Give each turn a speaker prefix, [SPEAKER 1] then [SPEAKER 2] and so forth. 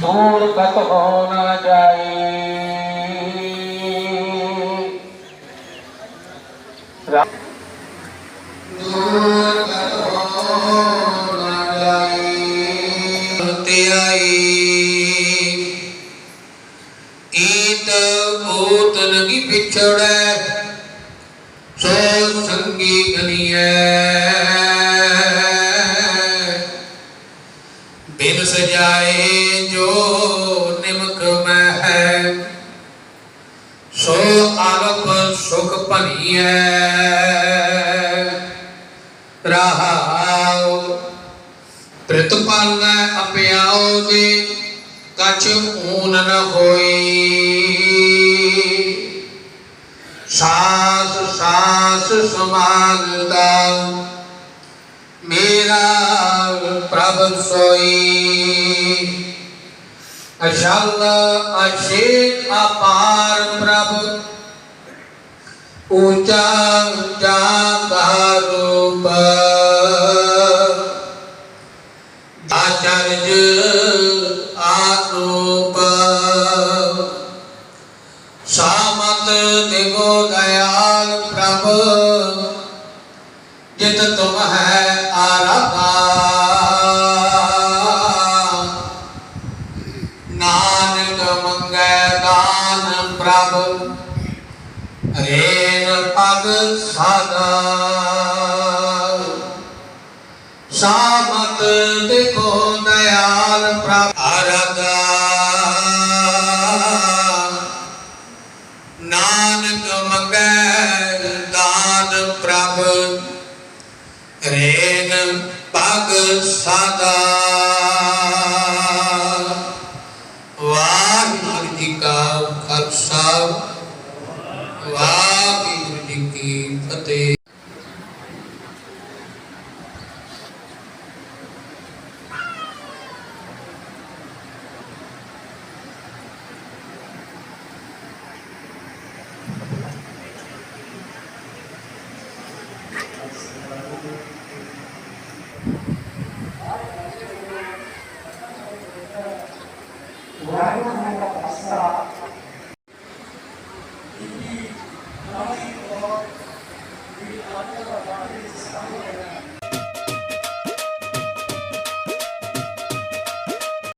[SPEAKER 1] ਦੂਰ ਕਤ ਹੋ ਨ ਜਾਏ? ਦੂਰ ਕਤ ਹੋ ਨ ਜਾਏ ਤੇ ਆਈ ਈਤ ਊਤ ਨਗੀ ਵਿਛੜੈ ਸੋ ਸੰਗੀ ਗਨੀਐ। ਜਾਏ ਜੋ ਨਿਮਕ ਮੈਂ ਹੈ ਸੋ ਆਲਪ ਸੁਖ ਭਨੀਐ ਰਹਾਉ। ਪ੍ਰਤਪਾਲੈ ਅਪਿਆਉ ਦੇ ਕਛ ਊਨ ਨ ਹੋਈ। ਸਾਸ ਸਾਸ ਸਮਾਗਦਾ ਮੇਰਾ ਪ੍ਰਭ ਸੋਈ। ਅਸ਼ਲ ਅਸ਼ੇ ਅਪਾਰ ਪ੍ਰਭ। ਊਚਾ ਊਚਾ ਕਾਰੂਪ ਆਚਰਜ ਆਰੂਪ। ਸਾਮਤ ਦਿਗੋ ਦਇਆਲ ਪ੍ਰਭ। ਜਿਤ ਤੁਮ ਹੈ ਪ੍ਰਭ ਰੇਨ ਪਗ ਸਾਦਾ ਸਾਮਤ ਦੇਖੋ ਦਇਆਲ ਪ੍ਰਭ ਆਰਾਧਾ ਨਾਨਕ ਮੰਗੈ ਦਾਨ ਪ੍ਰਭ ਰੇਨ ਪਗ ਸਾਦਾ ਸਾਹਿਬ ਵਾਹਿਗੁਰੂ ਫਤਿਹ Thank you. in the body of the of body.